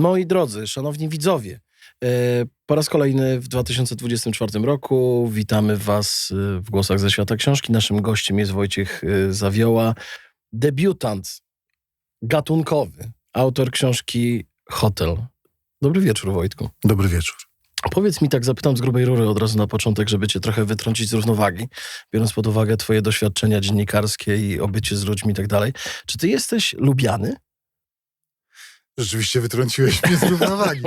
Moi drodzy, szanowni widzowie, e, po raz kolejny w 2024 roku witamy Was e, w Głosach ze Świata Książki. Naszym gościem jest Wojciech e, Zawioła, debiutant gatunkowy, autor książki Hotel. Dobry wieczór, Wojtku. Dobry wieczór. Powiedz mi tak, zapytam z grubej rury od razu na początek, żeby cię trochę wytrącić z równowagi, biorąc pod uwagę twoje doświadczenia dziennikarskie i obycie z ludźmi i tak dalej. Czy ty jesteś lubiany? Rzeczywiście wytrąciłeś mnie z równowagi.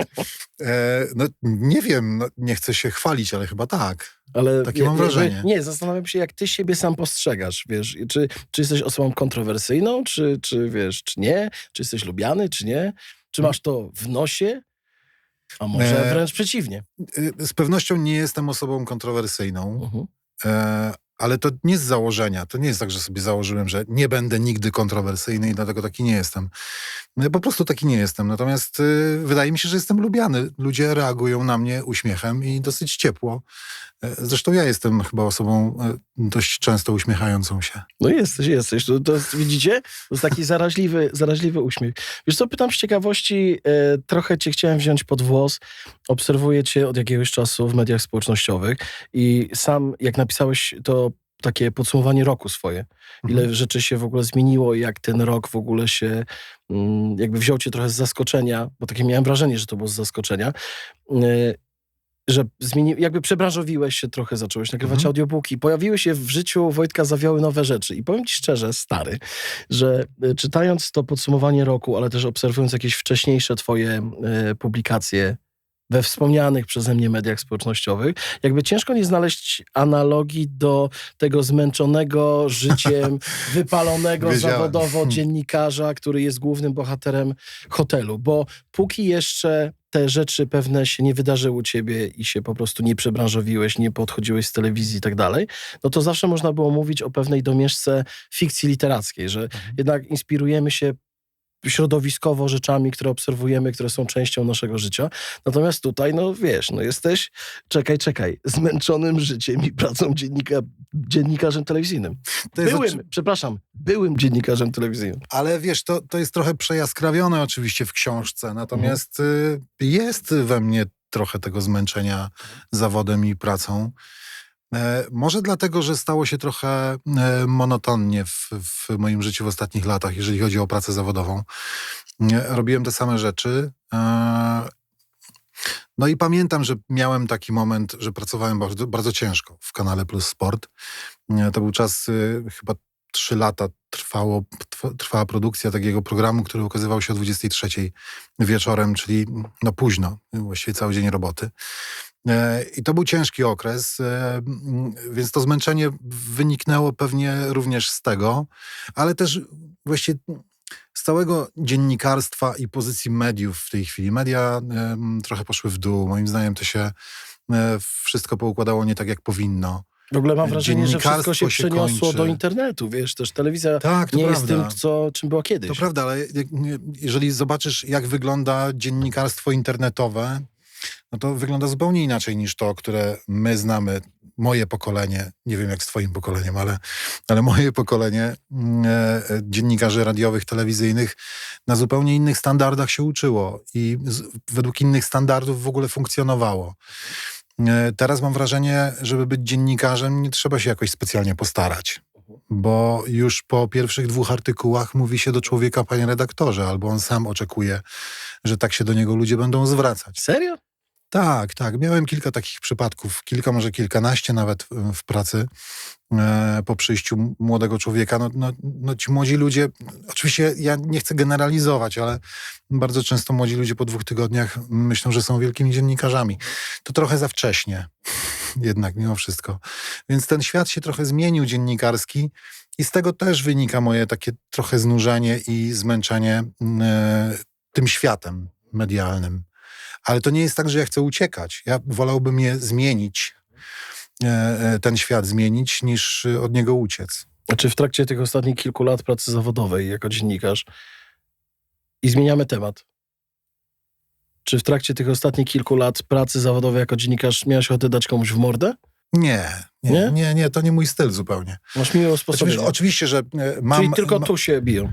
E, no, nie wiem, no, nie chcę się chwalić, ale chyba tak. Ale Takie mam wrażenie. Nie, zastanawiam się, jak ty siebie sam postrzegasz, wiesz, czy, czy jesteś osobą kontrowersyjną, czy, czy wiesz, czy nie, czy jesteś lubiany, czy nie, czy masz to w nosie, a może E, wręcz przeciwnie. E, Z pewnością nie jestem osobą kontrowersyjną, Mhm. e, ale to nie z założenia. To nie jest tak, że sobie założyłem, że nie będę nigdy kontrowersyjny i dlatego taki nie jestem. No, Po prostu taki nie jestem. Natomiast e, wydaje mi się, że jestem lubiany. Ludzie reagują na mnie uśmiechem i dosyć ciepło. E, Zresztą ja jestem chyba osobą e, dość często uśmiechającą się. No jesteś, jesteś. To, to widzicie? To jest taki zaraźliwy, zaraźliwy uśmiech. Wiesz co, pytam z ciekawości, e, trochę cię chciałem wziąć pod włos. Obserwuję cię od jakiegoś czasu w mediach społecznościowych i sam, jak napisałeś to takie podsumowanie roku swoje, ile Mhm. rzeczy się w ogóle zmieniło, jak ten rok w ogóle się, mm, jakby wziął cię trochę z zaskoczenia, bo takie miałem wrażenie, że to było z zaskoczenia, e, że zmieni, jakby przebranżowiłeś się trochę, zacząłeś nagrywać Mhm. audiobooki, pojawiły się w życiu Wojtka Zawiały nowe rzeczy i powiem ci szczerze, stary, że e, czytając to podsumowanie roku, ale też obserwując jakieś wcześniejsze twoje e, publikacje we wspomnianych przeze mnie mediach społecznościowych, jakby ciężko nie znaleźć analogii do tego zmęczonego życiem, wypalonego Wiedziałem. zawodowo dziennikarza, który jest głównym bohaterem hotelu, bo póki jeszcze te rzeczy pewne się nie wydarzyły u ciebie i się po prostu nie przebranżowiłeś, nie podchodziłeś z telewizji i tak dalej, no to zawsze można było mówić o pewnej domieszce fikcji literackiej, że jednak inspirujemy się środowiskowo rzeczami, które obserwujemy, które są częścią naszego życia. Natomiast tutaj, no wiesz, no jesteś, czekaj, czekaj, zmęczonym życiem i pracą dziennika, dziennikarzem telewizyjnym. Byłym, przepraszam, byłym dziennikarzem telewizyjnym. Ale wiesz, to, to jest trochę przejaskrawione oczywiście w książce, natomiast y, jest we mnie trochę tego zmęczenia zawodem i pracą. E, może dlatego, że stało się trochę e, monotonnie w, w moim życiu w ostatnich latach, jeżeli chodzi o pracę zawodową. E, robiłem te same rzeczy. No i pamiętam, że miałem taki moment, że pracowałem bardzo, bardzo ciężko w kanale Plus Sport. To był czas chyba trzy lata trwało, trwa- trwała produkcja takiego programu, który ukazywał się o 23 wieczorem, czyli no późno, właściwie cały dzień roboty. E, I to był ciężki okres, e, więc to zmęczenie wyniknęło pewnie również z tego, ale też właściwie z całego dziennikarstwa i pozycji mediów w tej chwili. Media em, trochę poszły w dół. Moim zdaniem to się e, wszystko poukładało nie tak, jak powinno. W ogóle mam wrażenie, że wszystko się się przeniosło kończy. do internetu, wiesz, też telewizja Tak, nie jest prawda. tym, co, czym była kiedyś. To prawda, ale jeżeli zobaczysz, jak wygląda dziennikarstwo internetowe, no to wygląda zupełnie inaczej niż to, które my znamy, moje pokolenie, nie wiem jak z twoim pokoleniem, ale, ale moje pokolenie mm, e, e, dziennikarzy radiowych, telewizyjnych na zupełnie innych standardach się uczyło i z, według innych standardów w ogóle funkcjonowało. E, Teraz mam wrażenie, żeby być dziennikarzem, nie trzeba się jakoś specjalnie postarać bo już po pierwszych dwóch artykułach mówi się do człowieka, panie redaktorze, albo on sam oczekuje, że tak się do niego ludzie będą zwracać. Serio? Tak, tak. Miałem kilka takich przypadków, kilka, może kilkanaście nawet w, pracy e, po przyjściu młodego człowieka. No, no, no ci młodzi ludzie, oczywiście ja nie chcę generalizować, ale bardzo często młodzi ludzie po dwóch tygodniach myślą, że są wielkimi dziennikarzami. To trochę za wcześnie jednak mimo wszystko. Więc ten świat się trochę zmienił dziennikarski i z tego też wynika moje takie trochę znużenie i zmęczenie e, tym światem medialnym. Ale to nie jest tak, że ja chcę uciekać. Ja wolałbym je zmienić, e, e, ten świat zmienić, niż e, od niego uciec. Czy w trakcie tych ostatnich kilku lat pracy zawodowej jako dziennikarz i zmieniamy temat. Czy w trakcie tych ostatnich kilku lat pracy zawodowej jako dziennikarz miałeś ochotę dać komuś w mordę? Nie, nie, Nie? nie, nie, to nie mój styl zupełnie. Masz miłe sposobienie. wiesz, oczywiście, że e, mam... Czyli tylko ma- tu się biją.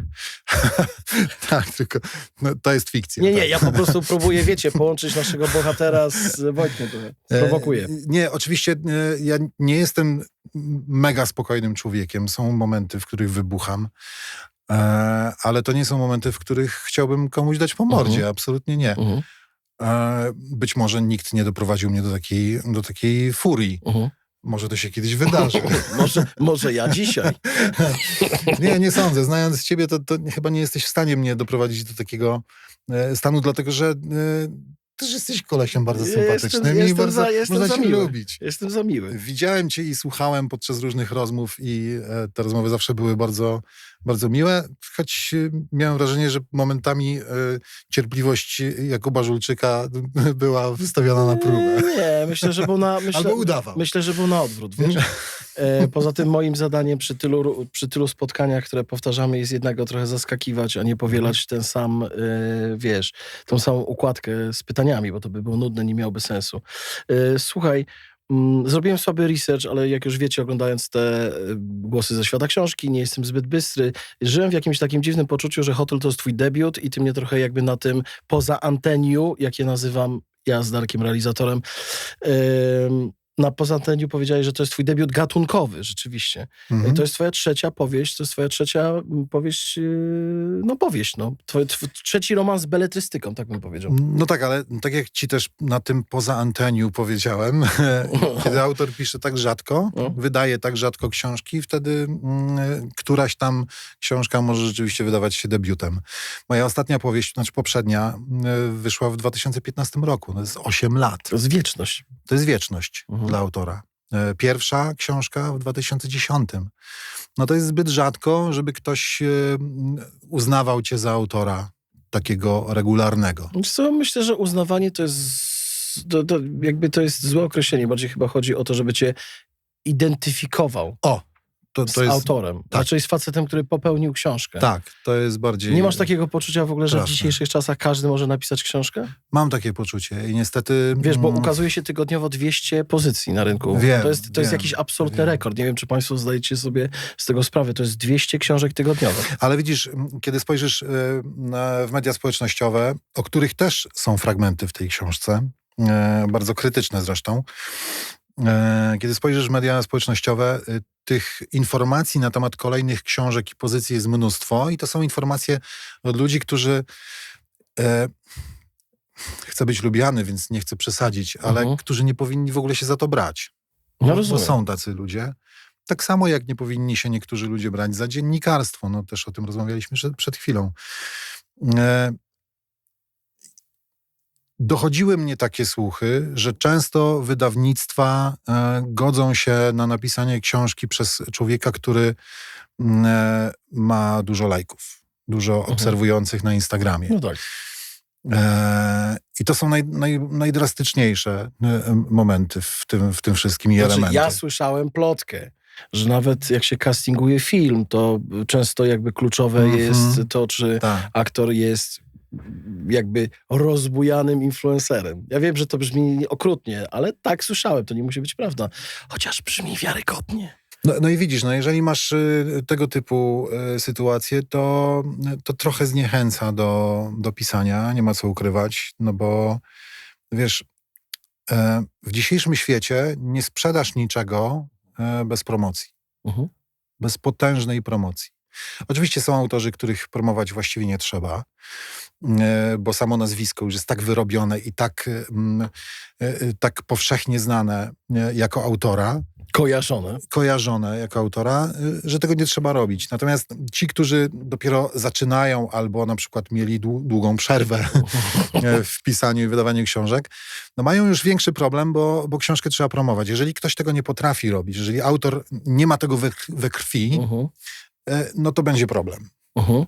tak, tylko no, to jest fikcja. Nie, nie, tak. ja po prostu próbuję, wiecie, połączyć naszego bohatera z Wojtkiem trochę. E, Prowokuję. Nie, oczywiście e, ja nie jestem mega spokojnym człowiekiem. Są momenty, w których wybucham, ale to nie są momenty, w których chciałbym komuś dać po mordzie. Mhm. Absolutnie nie. Mhm, E, Być może nikt nie doprowadził mnie do takiej, do takiej furii. mhm. Może to się kiedyś wydarzy. Może, może ja dzisiaj. Nie, nie sądzę. Znając ciebie, to, to chyba nie jesteś w stanie mnie doprowadzić do takiego e, stanu, dlatego że e, też jesteś kolesiem bardzo Jestem- sympatycznym i jestem bardzo za- jestem można cię miły. lubić. Jestem za miły. Widziałem cię i słuchałem podczas różnych rozmów i e, te rozmowy zawsze były bardzo, bardzo miłe, choć e, miałem wrażenie, że momentami e, cierpliwość Jakuba Żulczyka była wystawiona na próbę. Nie, myślę, że był na... Myślę, Albo udawał. Myślę, że był na odwrót, wiesz. E, poza tym moim zadaniem przy tylu, przy tylu spotkaniach, które powtarzamy, jest jednak go trochę zaskakiwać, a nie powielać ten sam, e, wiesz, tą samą układkę z pytaniami, bo to by było nudne, nie miałoby sensu. E, słuchaj, zrobiłem słaby research, ale jak już wiecie, oglądając te e, głosy ze świata książki, nie jestem zbyt bystry. Żyłem w jakimś takim dziwnym poczuciu, że Hotel to jest twój debiut i ty mnie trochę jakby na tym poza anteniu, jak je nazywam, ja z Darkiem realizatorem, em, na pozanteniu powiedziałeś, że to jest twój debiut gatunkowy, rzeczywiście. Mhm. I to jest twoja trzecia powieść, to jest twoja trzecia mm, powieść, yy, no powieść, no. Twój, tw- trzeci romans z beletrystyką, tak bym powiedział. No tak, ale tak jak ci też na tym poza anteniu powiedziałem, kiedy autor pisze tak rzadko, No. wydaje tak rzadko książki, wtedy mm, któraś tam książka może rzeczywiście wydawać się debiutem. Moja ostatnia powieść, znaczy poprzednia, mm, wyszła w 2015 roku. To jest 8 lat. To jest wieczność. To jest wieczność Mhm. dla autora. E, Pierwsza książka w 2010. No to jest zbyt rzadko, żeby ktoś e, uznawał cię za autora takiego regularnego. Co, myślę, że uznawanie to jest, to, to jakby to jest złe określenie. Bardziej chyba chodzi o to, żeby cię identyfikował O, to, z to jest. autorem. Raczej z facetem, który popełnił książkę. Tak, to jest bardziej. Nie masz takiego poczucia w ogóle, że w Straszne. dzisiejszych czasach każdy może napisać książkę? Mam takie poczucie i niestety. Wiesz, bo mm, ukazuje się tygodniowo 200 pozycji na rynku. Wiem, to jest, to jest wiem, jakiś absolutny wiem. rekord. Nie wiem, czy Państwo zdajecie sobie z tego sprawę. To jest 200 książek tygodniowo. Ale widzisz, kiedy spojrzysz y, w media społecznościowe, o których też są fragmenty w tej książce, e, bardzo krytyczne zresztą. E, Kiedy spojrzysz w media społecznościowe, y, tych informacji na temat kolejnych książek i pozycji jest mnóstwo, i to są informacje od ludzi, którzy. E, chcę być lubiany, więc nie chcę przesadzić, ale Mhm. którzy nie powinni w ogóle się za to brać. No Bo rozumiem. są tacy ludzie. Tak samo jak nie powinni się niektórzy ludzie brać za dziennikarstwo. No też o tym rozmawialiśmy przed, przed chwilą. E, dochodziły mnie takie słuchy, że często wydawnictwa e, godzą się na napisanie książki przez człowieka, który mm, e, ma dużo lajków, dużo Mhm. obserwujących na Instagramie. No tak. E, I to są naj, naj, najdrastyczniejsze momenty w tym, w tym wszystkim i Znaczy, elementy. ja słyszałem plotkę, że nawet jak się castinguje film, to często jakby kluczowe Mhm. jest to, czy Tak. aktor jest jakby rozbujanym influencerem. Ja wiem, że to brzmi okrutnie, ale tak słyszałem, to nie musi być prawda. Chociaż brzmi wiarygodnie. No, no i widzisz, no jeżeli masz y, tego typu y, sytuacje, to, to trochę zniechęca do, do pisania, nie ma co ukrywać, no bo wiesz, e, w dzisiejszym świecie nie sprzedasz niczego e, bez promocji, Mhm. bez potężnej promocji. Oczywiście są autorzy, których promować właściwie nie trzeba, e, bo samo nazwisko już jest tak wyrobione i tak, mm, e, e, tak powszechnie znane jako autora, Kojarzone. kojarzone jako autora, że tego nie trzeba robić. Natomiast ci, którzy dopiero zaczynają albo na przykład mieli dłu- długą przerwę w pisaniu i wydawaniu książek, no mają już większy problem, bo, bo książkę trzeba promować. Jeżeli ktoś tego nie potrafi robić, jeżeli autor nie ma tego we, we krwi, Mhm. e, no to będzie problem. Mhm.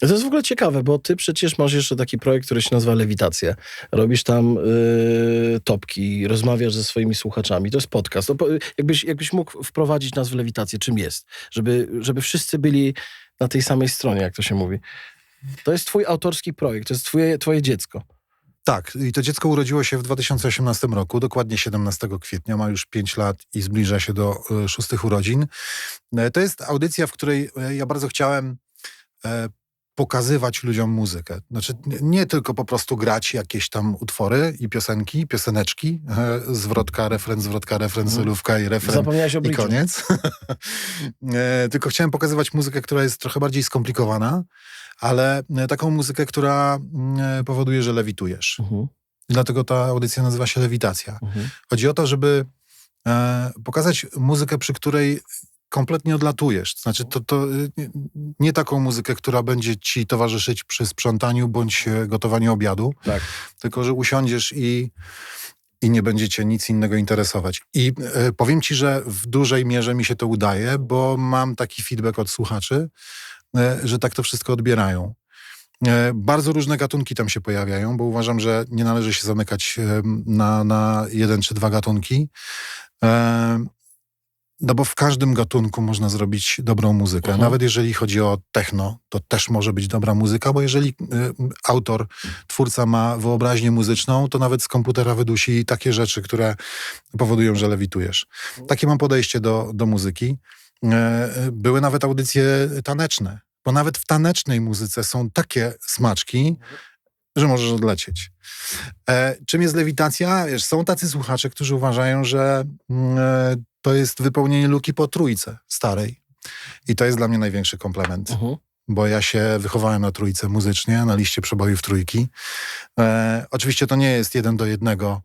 To jest w ogóle ciekawe, bo ty przecież masz jeszcze taki projekt, który się nazywa Lewitacja. Robisz tam y, topki, rozmawiasz ze swoimi słuchaczami. To jest podcast. To, jakbyś, jakbyś mógł wprowadzić nas w lewitację, czym jest? Żeby, żeby wszyscy byli na tej samej stronie, jak to się mówi. To jest twój autorski projekt, to jest twoje, twoje dziecko. Tak, i to dziecko urodziło się w 2018 roku, dokładnie 17 kwietnia, ma już 5 lat i zbliża się do e, szóstych urodzin. E, To jest audycja, w której e, ja bardzo chciałem pokazywać ludziom muzykę. Znaczy nie- tylko po prostu grać jakieś tam utwory i piosenki, pioseneczki, e, zwrotka, refren, zwrotka, refren, Mhm. solówka i refren Zapomniałeś o i koniec. E, Tylko chciałem pokazywać muzykę, która jest trochę bardziej skomplikowana, ale e, taką muzykę, która mm, e, powoduje, że lewitujesz. Mhm, Dlatego ta audycja nazywa się Lewitacja. mhm. Chodzi o to, żeby e, pokazać muzykę, przy której kompletnie odlatujesz. Znaczy, to, to y, nie- taką muzykę, która będzie ci towarzyszyć przy sprzątaniu bądź e, gotowaniu obiadu, Tak. tylko że usiądziesz i, i nie będzie cię nic innego interesować. I e, powiem ci, że w dużej mierze mi się to udaje, bo mam taki feedback od słuchaczy, e, że tak to wszystko odbierają. Bardzo różne gatunki tam się pojawiają, bo uważam, że nie należy się zamykać na, na jeden czy dwa gatunki. No bo w każdym gatunku można zrobić dobrą muzykę. Mhm. Nawet jeżeli chodzi o techno, to też może być dobra muzyka, bo jeżeli e, autor, twórca ma wyobraźnię muzyczną, to nawet z komputera wydusi takie rzeczy, które powodują, że lewitujesz. Takie mam podejście do, do muzyki. E, Były nawet audycje taneczne, bo nawet w tanecznej muzyce są takie smaczki, że możesz odlecieć. E, czym jest lewitacja? Wiesz, są tacy słuchacze, którzy uważają, że mm, e, to jest wypełnienie luki po trójce starej. I to jest dla mnie największy komplement, Mhm. bo ja się wychowałem na trójce muzycznie, na liście przebojów trójki. E, oczywiście to nie jest jeden do jednego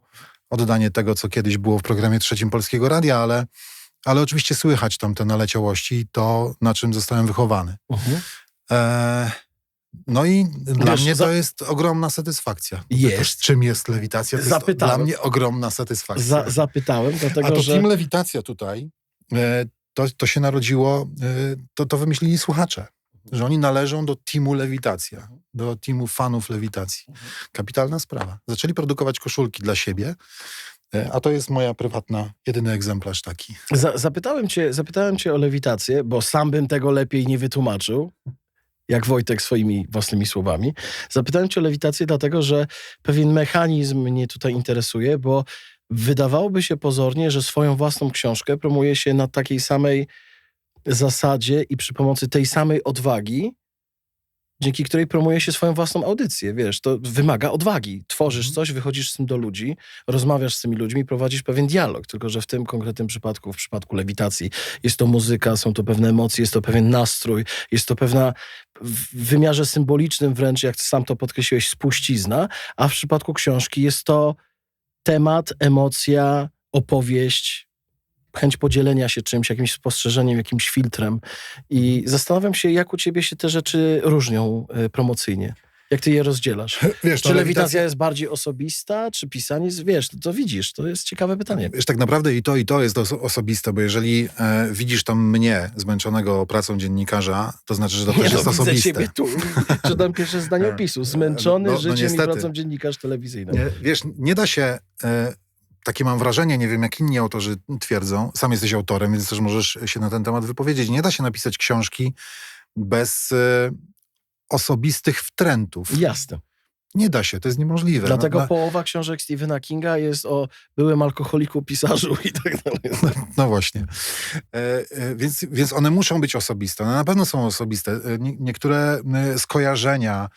oddanie tego, co kiedyś było w programie trzecim Polskiego Radia, ale, ale oczywiście słychać tam te naleciałości i to, na czym zostałem wychowany. Mhm. E, no i dla Wiesz, mnie za- to jest ogromna satysfakcja. Jest. Czym jest lewitacja? To jest Zapytałem. dla mnie ogromna satysfakcja. Za, zapytałem, A dlatego to że... Team Lewitacja tutaj, e, to, to się narodziło, e, to, to wymyślili słuchacze, że oni należą do teamu Lewitacja, do teamu fanów Lewitacji. Kapitalna sprawa. Zaczęli produkować koszulki dla siebie, e, a to jest moja prywatna, jedyny egzemplarz taki. Za, zapytałem, cię, zapytałem cię o lewitację, bo sam bym tego lepiej nie wytłumaczył, jak Wojtek swoimi własnymi słowami. Zapytałem cię o lewitację, dlatego że pewien mechanizm mnie tutaj interesuje, bo wydawałoby się pozornie, że swoją własną książkę promuje się na takiej samej zasadzie i przy pomocy tej samej odwagi, dzięki której promuje się swoją własną audycję. Wiesz, to wymaga odwagi. Tworzysz Mhm. coś, wychodzisz z tym do ludzi, rozmawiasz z tymi ludźmi, prowadzisz pewien dialog. Tylko, że w tym konkretnym przypadku, w przypadku lewitacji, jest to muzyka, są to pewne emocje, jest to pewien nastrój, jest to pewna w wymiarze symbolicznym wręcz, jak sam to podkreśliłeś, spuścizna, a w przypadku książki jest to temat, emocja, opowieść, chęć podzielenia się czymś, jakimś spostrzeżeniem, jakimś filtrem. I zastanawiam się, jak u ciebie się te rzeczy różnią y, promocyjnie. Jak ty je rozdzielasz? Wiesz, Czy to lewitacja jest bardziej osobista, czy pisanie? jest- Wiesz, to, to widzisz, to jest ciekawe pytanie. Wiesz, tak naprawdę i to, i to jest oso- osobiste, bo jeżeli e, widzisz tam mnie, zmęczonego pracą dziennikarza, to znaczy, że to też no, jest widzę osobiste. ciebie tu. Czytam pierwsze zdanie opisu. Zmęczony No, no życiem i niestety. pracą dziennikarz telewizyjny. Nie, wiesz, nie da się, e, takie mam wrażenie, nie wiem jak inni autorzy twierdzą, sam jesteś autorem, więc też możesz się na ten temat wypowiedzieć, nie da się napisać książki bez e, osobistych wtrętów. Jasne. Nie da się, to jest niemożliwe. Dlatego No, no, połowa książek Stephena Kinga jest o byłym alkoholiku, pisarzu i tak dalej. no właśnie. E, e, więc, więc one muszą być osobiste. One na pewno są osobiste. E, nie- niektóre e, skojarzenia,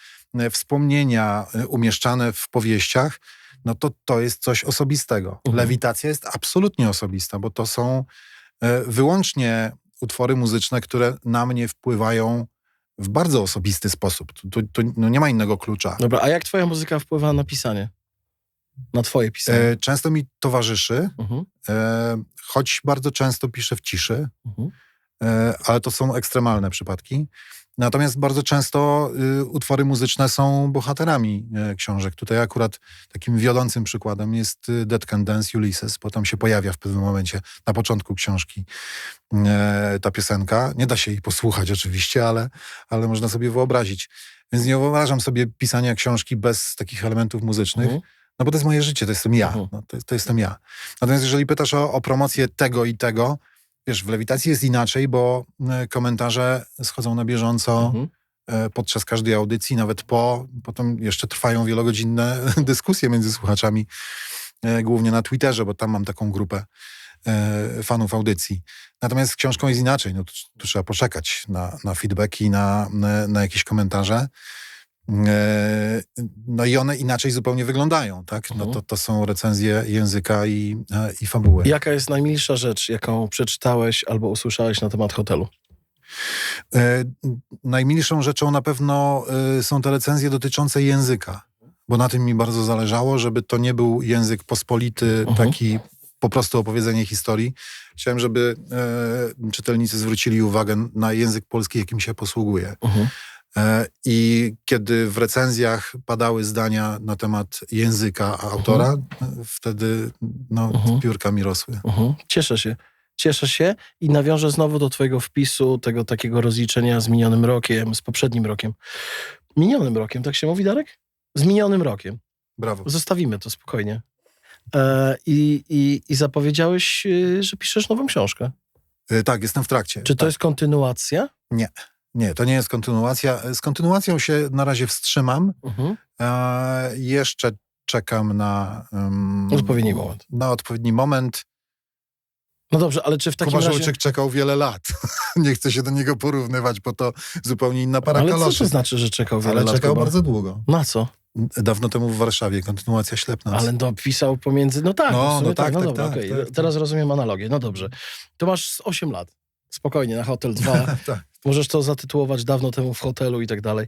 wspomnienia umieszczane w powieściach, no to to jest coś osobistego. Mhm. Lewitacja jest absolutnie osobista, bo to są e, wyłącznie utwory muzyczne, które na mnie wpływają w bardzo osobisty sposób. To, to no nie ma innego klucza. Dobra, a jak twoja muzyka wpływa na pisanie? Na twoje pisanie? E, często mi towarzyszy, Mhm, e, choć bardzo często piszę w ciszy, mhm. ale to są ekstremalne przypadki. Natomiast bardzo często y, utwory muzyczne są bohaterami e, książek. Tutaj akurat takim wiodącym przykładem jest y, Dead Can Dance Ulysses, bo tam się pojawia w pewnym momencie na początku książki e, ta piosenka. Nie da się jej posłuchać oczywiście, ale, ale można sobie wyobrazić. Więc nie wyobrażam sobie pisania książki bez takich elementów muzycznych. Mhm. No bo to jest moje życie, to jestem ja. Mhm. No, to, to jestem ja. Natomiast jeżeli pytasz o, o promocję tego i tego, wiesz, w lewitacji jest inaczej, bo y, komentarze schodzą na bieżąco Mhm. e, podczas każdej audycji, nawet po. Potem jeszcze trwają wielogodzinne dyskusje między słuchaczami, e, głównie na Twitterze, bo tam mam taką grupę e, fanów audycji. Natomiast z książką jest inaczej. No, tu, tu trzeba poczekać na, na feedbacki, na, na, na jakieś komentarze. E, No i one inaczej zupełnie wyglądają, tak? No Mhm. to, to są recenzje języka i, e, i fabuły. Jaka jest najmilsza rzecz, jaką przeczytałeś albo usłyszałeś na temat hotelu? E, Najmilszą rzeczą na pewno są te recenzje dotyczące języka, bo na tym mi bardzo zależało, żeby to nie był język pospolity, Mhm. taki po prostu opowiedzenie historii. Chciałem, żeby czytelnicy zwrócili uwagę na język polski, jakim się posługuje. Mhm. E, I kiedy w recenzjach padały zdania na temat języka autora, e, wtedy no, Mhm. piórka mi rosły. Mhm. Cieszę się. Cieszę się i nawiążę znowu do twojego wpisu, tego takiego rozliczenia z minionym rokiem, z poprzednim rokiem. Minionym rokiem, tak się mówi, Darek? Z minionym rokiem. Brawo. Zostawimy to spokojnie. E, i, i, I zapowiedziałeś, y, że piszesz nową książkę. E, Tak, jestem w trakcie. Czy to tak. jest kontynuacja? Nie, to nie jest kontynuacja. Z kontynuacją się na razie wstrzymam. Mhm. E, jeszcze czekam na... Um, Odpowiedni moment. Na odpowiedni moment. No dobrze, ale czy w takim Kuba razie... Żołczyk czekał wiele lat. nie chcę się do niego porównywać, bo to zupełnie inna para Ale co kaloszy. to znaczy, że czekał wiele Ale lat? czekał Kuba? bardzo długo. Na co? Dawno temu w Warszawie, kontynuacja Ślepnas. Ale no, pisał pomiędzy... No tak, No, no tak, tak, no tak, dobra, tak, tak, tak. Teraz rozumiem analogię, no dobrze. To masz z 8 lat. Spokojnie, na Hotel 2. tak. Możesz to zatytułować dawno temu w hotelu i tak dalej.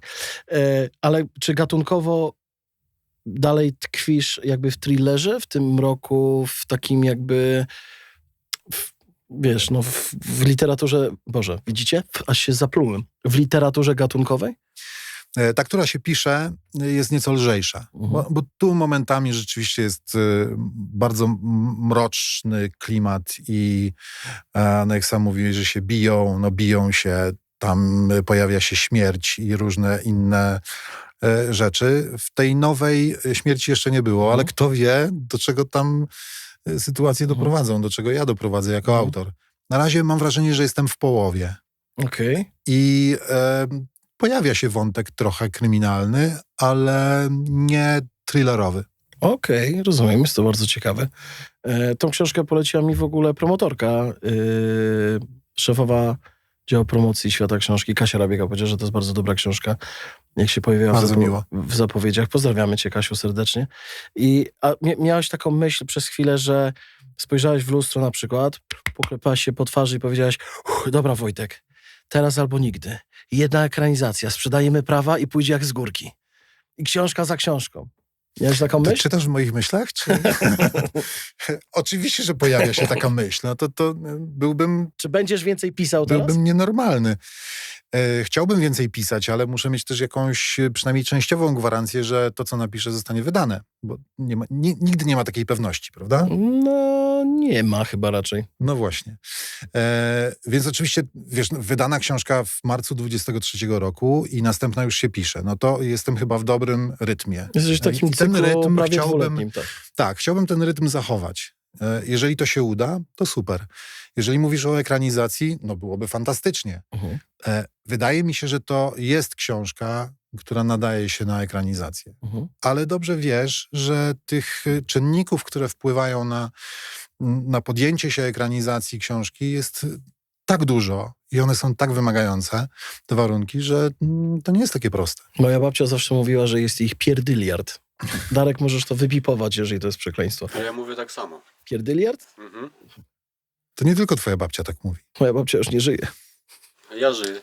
E, ale czy gatunkowo dalej tkwisz jakby w thrillerze w tym roku, w takim jakby... W, wiesz, no w, w literaturze... Boże, widzicie? Aż się zaplułem. W literaturze gatunkowej? E, Ta, która się pisze, jest nieco lżejsza, Mhm. bo, bo tu momentami rzeczywiście jest e, bardzo mroczny klimat i no jak sam mówiłeś, że się biją, no biją się, tam e, pojawia się śmierć i różne inne e, rzeczy. W tej nowej e, śmierci jeszcze nie było, ale Mhm. kto wie, do czego tam e, sytuacje Mhm. doprowadzą, do czego ja doprowadzę jako Mhm. autor. Na razie mam wrażenie, że jestem w połowie. Okej. I e, pojawia się wątek trochę kryminalny, ale nie thrillerowy. Okej, rozumiem, jest to bardzo ciekawe. E, tą książkę poleciła mi w ogóle promotorka, szefowa działu promocji Świata Książki, Kasia Rabiega, powiedziała, że to jest bardzo dobra książka. Jak się pojawiła w, miło. w zapowiedziach. Pozdrawiamy cię, Kasiu, serdecznie. I a, mia- miałeś taką myśl przez chwilę, że spojrzałeś w lustro na przykład, poklepałaś się po twarzy i powiedziałaś, "Uff, dobra Wojtek, teraz albo nigdy. Jedna ekranizacja, sprzedajemy prawa i pójdzie jak z górki. I książka za książką. Miałeś taką Ty myśl? czytasz w moich myślach? Czy... Oczywiście, że pojawia się taka myśl. No to, to byłbym, Czy będziesz więcej pisał teraz? byłbym nienormalny. E, Chciałbym więcej pisać, ale muszę mieć też jakąś e, przynajmniej częściową gwarancję, że to, co napiszę, zostanie wydane. Bo nie ma, ni- nigdy nie ma takiej pewności, prawda? No, nie ma chyba raczej. No właśnie. E, więc oczywiście, wiesz, no, wydana książka w marcu 23 roku i następna już się pisze. No to jestem chyba w dobrym rytmie. Jesteś w takim I ten rytm chciałbym. Tak. tak, chciałbym ten rytm zachować. E, jeżeli to się uda, to super. Jeżeli mówisz o ekranizacji, no byłoby fantastycznie. Mhm. E, wydaje mi się, że to jest książka, która nadaje się na ekranizację. Mhm. Ale dobrze wiesz, że tych y, czynników, które wpływają na, na podjęcie się ekranizacji książki jest tak dużo i one są tak wymagające, te warunki, że mm, to nie jest takie proste. Moja babcia zawsze mówiła, że jest ich pierdyliard. Darek, możesz to wypipować, jeżeli to jest przekleństwo. A ja mówię tak samo. Pierdyliard? Mhm. To nie tylko twoja babcia tak mówi. Moja babcia już nie żyje. Ja żyję.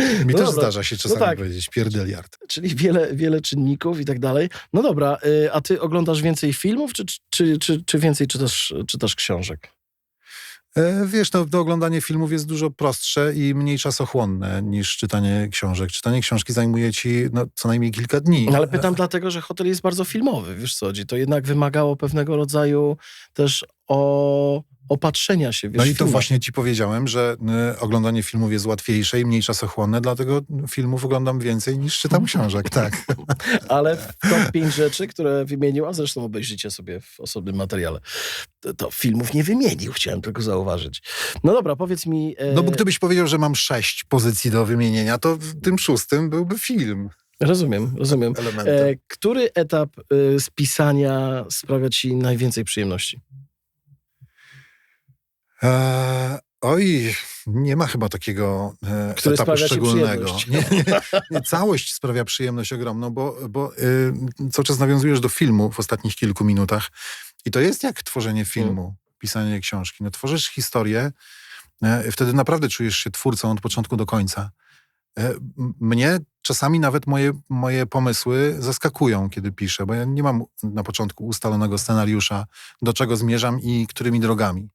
Mi No też dobra. zdarza się czasami tak. powiedzieć pierdeliard. Czyli wiele, wiele czynników i tak dalej. No dobra, y, a ty oglądasz więcej filmów, czy, czy, czy, czy więcej czytasz, czytasz książek? E, Wiesz, no, to oglądanie filmów jest dużo prostsze i mniej czasochłonne niż czytanie książek. Czytanie książki zajmuje ci no, co najmniej kilka dni. No ale pytam dlatego, że hotel jest bardzo filmowy, wiesz co. To jednak wymagało pewnego rodzaju też o opatrzenia się. Wiesz, No i to właśnie ci powiedziałem, że y, oglądanie filmów jest łatwiejsze i mniej czasochłonne, dlatego filmów oglądam więcej niż czytam książek, tak. Ale top 5 rzeczy, które wymienił, a zresztą obejrzycie sobie w osobnym materiale, to, to filmów nie wymienił, chciałem tylko zauważyć. No dobra, powiedz mi... E, No bo gdybyś powiedział, że mam sześć pozycji do wymienienia, to w tym szóstym byłby film Rozumiem, rozumiem. E, który etap e, z pisania sprawia ci najwięcej przyjemności? Eee, oj, nie ma chyba takiego e, Który etapu szczególnego. Nie, nie, nie, całość sprawia przyjemność ogromną, bo, bo y, cały czas nawiązujesz do filmu w ostatnich kilku minutach. I to jest jak tworzenie filmu, pisanie książki. No, tworzysz historię, e, wtedy naprawdę czujesz się twórcą od początku do końca. E, mnie czasami nawet moje, moje pomysły zaskakują, kiedy piszę, bo ja nie mam na początku ustalonego scenariusza, do czego zmierzam i którymi drogami.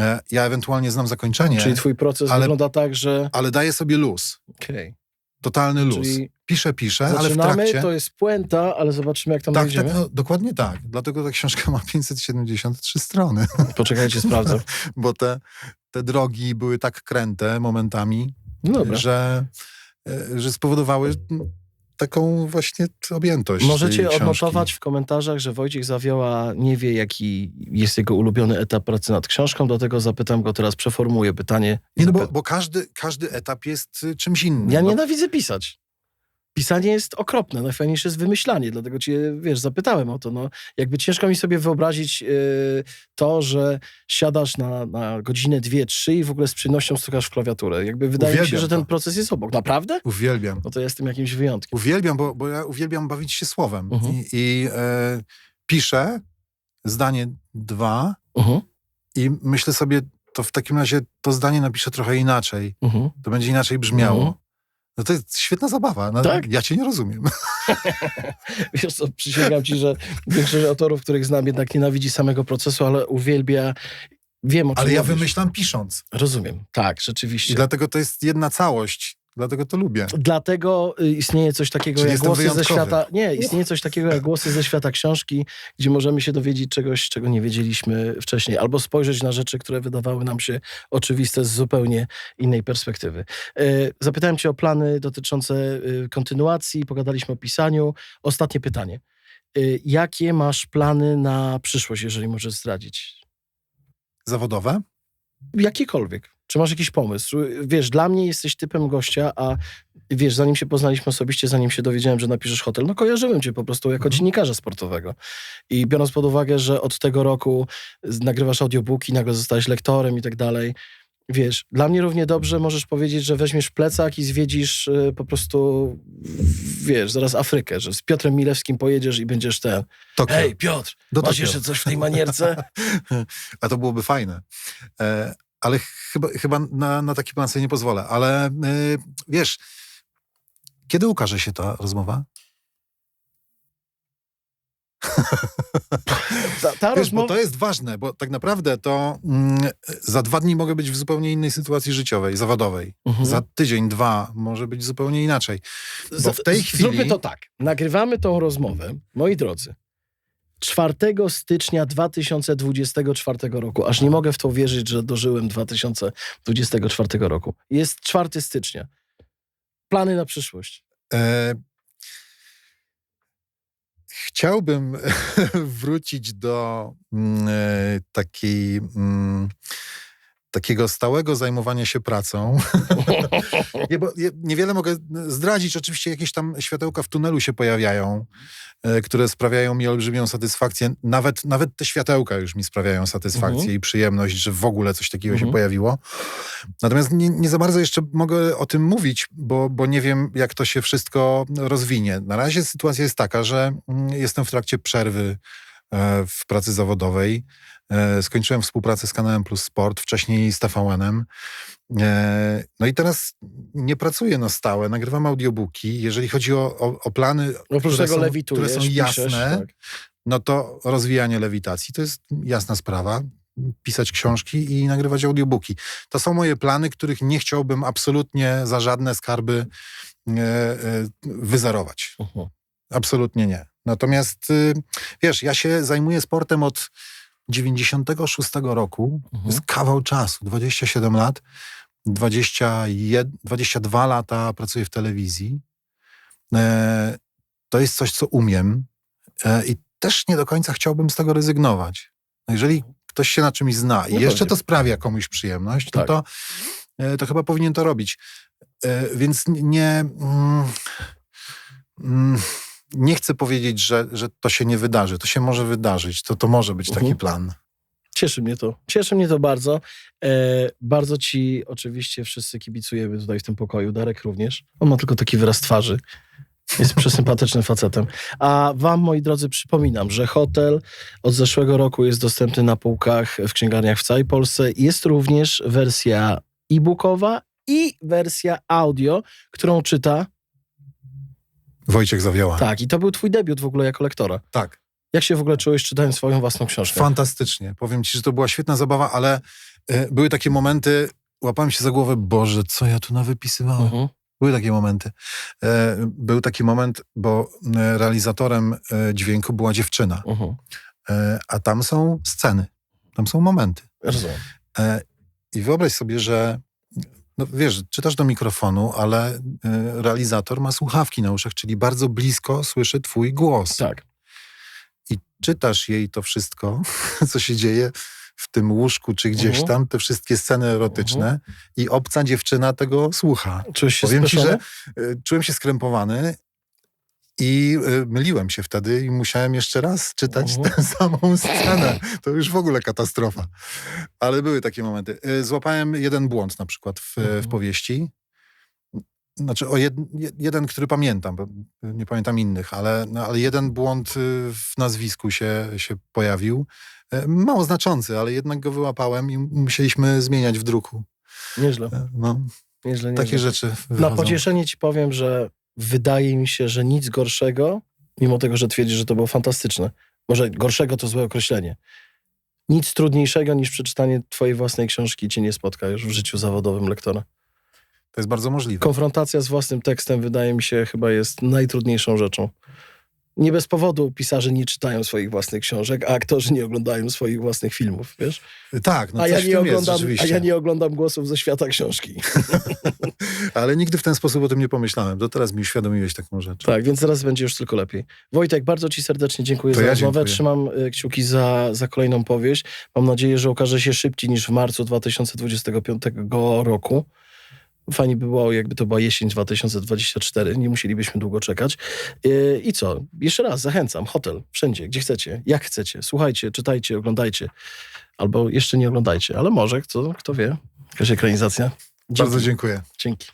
E, Ja ewentualnie znam zakończenie, Czyli twój proces ale- wygląda tak, że... ale daję sobie luz. Okej. Totalny luz. Czyli Piszę, piszę, ale w trakcie... to jest puenta, ale zobaczymy, jak tam tak, tak, no, dokładnie tak. Dlatego ta książka ma 573 strony, Poczekajcie, sprawdzę. bo te, te drogi były tak kręte momentami, No że, e, że spowodowały taką właśnie objętość Możecie odnotować w komentarzach, że Wojciech Zawioła nie wie, jaki jest jego ulubiony etap pracy nad książką, dlatego zapytam go teraz, przeformułuję pytanie. Nie, no bo, bo każdy, każdy etap jest y, czymś innym. Ja No, nienawidzę pisać. Pisanie jest okropne, najfajniejsze jest wymyślanie, dlatego cię, wiesz, zapytałem o to. No, jakby ciężko mi sobie wyobrazić yy, to, że siadasz na, na godzinę, dwie, trzy i w ogóle z przyjemnością stukasz w klawiaturę. Jakby wydaje mi się, Uwielbiam że ten proces jest obok. Naprawdę? Uwielbiam. No to jestem jakimś wyjątkiem. Uwielbiam, bo, bo ja uwielbiam bawić się słowem. Mhm. I, i e, piszę zdanie dwa Mhm, i myślę sobie, to w takim razie to zdanie napiszę trochę inaczej. mhm. To będzie inaczej brzmiało. No to jest świetna zabawa. No, Tak? Ja cię nie rozumiem. Wiesz co, przysięgam ci, że większość autorów, których znam, jednak nienawidzi samego procesu, ale uwielbia... Wiem, o czym Ale ja mówisz. wymyślam pisząc. Rozumiem. Tak, I rzeczywiście. dlatego to jest jedna całość. Dlatego to lubię. Dlatego y, istnieje coś takiego Czyli jak głosy ze wyjątkowy. świata. Nie, istnieje coś takiego jak głosy ze świata książki, gdzie możemy się dowiedzieć czegoś, czego nie wiedzieliśmy wcześniej, albo spojrzeć na rzeczy, które wydawały nam się oczywiste z zupełnie innej perspektywy. Y, Zapytałem cię o plany dotyczące y, kontynuacji, pogadaliśmy o pisaniu. Ostatnie pytanie. Jakie masz plany na przyszłość, jeżeli możesz zdradzić? Zawodowe? Jakiekolwiek. Czy masz jakiś pomysł? Wiesz, dla mnie jesteś typem gościa, a wiesz, zanim się poznaliśmy osobiście, zanim się dowiedziałem, że napiszesz hotel, no kojarzyłem cię po prostu jako Mhm. dziennikarza sportowego. I biorąc pod uwagę, że od tego roku nagrywasz audiobooki, nagle zostałeś lektorem i tak dalej, wiesz, dla mnie równie dobrze możesz powiedzieć, że weźmiesz plecak i zwiedzisz y, po prostu, wiesz, zaraz Afrykę, że z Piotrem Milewskim pojedziesz i będziesz ten, Tokio. hej Piotr, Do masz Tokio. jeszcze coś w tej manierce? A to byłoby fajne. E, ale chyba, chyba na, na taki plan sobie nie pozwolę. Ale e, wiesz, kiedy ukaże się ta rozmowa? Ta, ta Wiesz, rozmowa... bo to jest ważne, bo tak naprawdę to mm, za dwa dni mogę być w zupełnie innej sytuacji życiowej, zawodowej. Mhm. Za tydzień, dwa może być zupełnie inaczej. Bo w tej chwili- Zróbmy to tak. Nagrywamy tą rozmowę, moi drodzy, 4 stycznia 2024 roku. Aż nie mogę w to wierzyć, że dożyłem 2024 roku. Jest 4 stycznia. Plany na przyszłość. E, chciałbym wrócić do mm, e, takiej, mm, takiego stałego zajmowania się pracą. Nie, bo niewiele mogę zdradzić. Oczywiście jakieś tam światełka w tunelu się pojawiają, e, które sprawiają mi olbrzymią satysfakcję. Nawet, nawet te światełka już mi sprawiają satysfakcję Mhm. i przyjemność, że w ogóle coś takiego Mhm. się pojawiło. Natomiast nie, nie za bardzo jeszcze mogę o tym mówić, bo, bo nie wiem, jak to się wszystko rozwinie. Na razie sytuacja jest taka, że mm, jestem w trakcie przerwy e, w pracy zawodowej. E, Skończyłem współpracę z kanałem Plus Sport, wcześniej z TVN-em. E, No i teraz nie pracuję na stałe, nagrywam audiobooki. Jeżeli chodzi o, o, o plany, Oprócz które tego są, które są jasne, piszesz, tak. no to rozwijanie lewitacji to jest jasna sprawa. Pisać książki i nagrywać audiobooki. To są moje plany, których nie chciałbym absolutnie za żadne skarby e, e, wyzerować. Mhm. Absolutnie nie. Natomiast y, wiesz, ja się zajmuję sportem od 96 roku. To Mhm. jest kawał czasu, 27 lat. 21, 22 lata pracuję w telewizji. E, to jest coś, co umiem e, i też nie do końca chciałbym z tego rezygnować. No jeżeli ktoś się na czymś zna i No jeszcze to sprawia komuś przyjemność, no Tak. to, e, to chyba powinien to robić. E, więc nie... Mm, mm, nie chcę powiedzieć, że, że to się nie wydarzy. To się może wydarzyć. To, to może być taki Mhm. plan. Cieszy mnie to. Cieszy mnie to bardzo. E, bardzo ci oczywiście wszyscy kibicujemy tutaj w tym pokoju. Darek również. On ma tylko taki wyraz twarzy. Jest przesympatycznym facetem. A wam, moi drodzy, przypominam, że hotel od zeszłego roku jest dostępny na półkach w księgarniach w całej Polsce. Jest również wersja e-bookowa i wersja audio, którą czyta. Wojciech Zawioła. Tak, i to był twój debiut w ogóle jako lektora. tak. Jak się w ogóle czułeś czytając swoją własną książkę? Fantastycznie. Powiem ci, że to była świetna zabawa, ale e, były takie momenty, łapałem się za głowę, Boże, co ja tu nawypisywałem. Mhm. Były takie momenty. E, był taki moment, bo e, realizatorem dźwięku była dziewczyna, Mhm. a tam są sceny, tam są momenty. Rozumiem. I wyobraź sobie, że no wiesz, czytasz do mikrofonu, ale e, realizator ma słuchawki na uszach, czyli bardzo blisko słyszy twój głos. Tak. I czytasz jej to wszystko, co się dzieje w tym łóżku, czy gdzieś Mhm. tam, te wszystkie sceny erotyczne i obca dziewczyna tego słucha. Się Powiem ci, że y, czułem się skrępowany i y, myliłem się wtedy i musiałem jeszcze raz czytać Mhm. tę samą scenę. To już w ogóle katastrofa. Ale były takie momenty. Y, Złapałem jeden błąd na przykład w, Mhm. w powieści. Znaczy o jed, je- jeden, który pamiętam, nie pamiętam innych, ale, no, ale jeden błąd w nazwisku się, się pojawił. Mało znaczący, ale jednak go wyłapałem i musieliśmy zmieniać w druku. Nieźle. No, Nieźle, nieźle. takie rzeczy Na wychodzą. pocieszenie ci powiem, że wydaje mi się, że nic gorszego, mimo tego, że twierdzisz, że to było fantastyczne. Może gorszego to złe określenie. Nic trudniejszego niż przeczytanie twojej własnej książki cię nie spotka już w życiu zawodowym lektora. To jest bardzo możliwe. Konfrontacja z własnym tekstem wydaje mi się chyba jest najtrudniejszą rzeczą. Nie bez powodu pisarze nie czytają swoich własnych książek, a aktorzy nie oglądają swoich własnych filmów, wiesz? Tak, no a, ja nie tym jest oglądam, a ja nie oglądam głosów ze świata książki. Ale nigdy w ten sposób o tym nie pomyślałem. Do teraz mi uświadomiłeś taką rzecz. Tak, więc teraz będzie już tylko lepiej. Wojtek, bardzo Ci serdecznie dziękuję To za ja rozmowę. dziękuję. Trzymam y, kciuki za, za kolejną powieść. Mam nadzieję, że okaże się szybciej niż w marcu 2025 roku. Fajnie by było, jakby to była jesień 2024. Nie musielibyśmy długo czekać. Y, I co? Jeszcze raz zachęcam. Hotel, wszędzie, gdzie chcecie, jak chcecie. Słuchajcie, czytajcie, oglądajcie. Albo jeszcze nie oglądajcie, ale może, kto, kto wie. Jakaś ekranizacja. Bardzo Dzięki. dziękuję. Dzięki.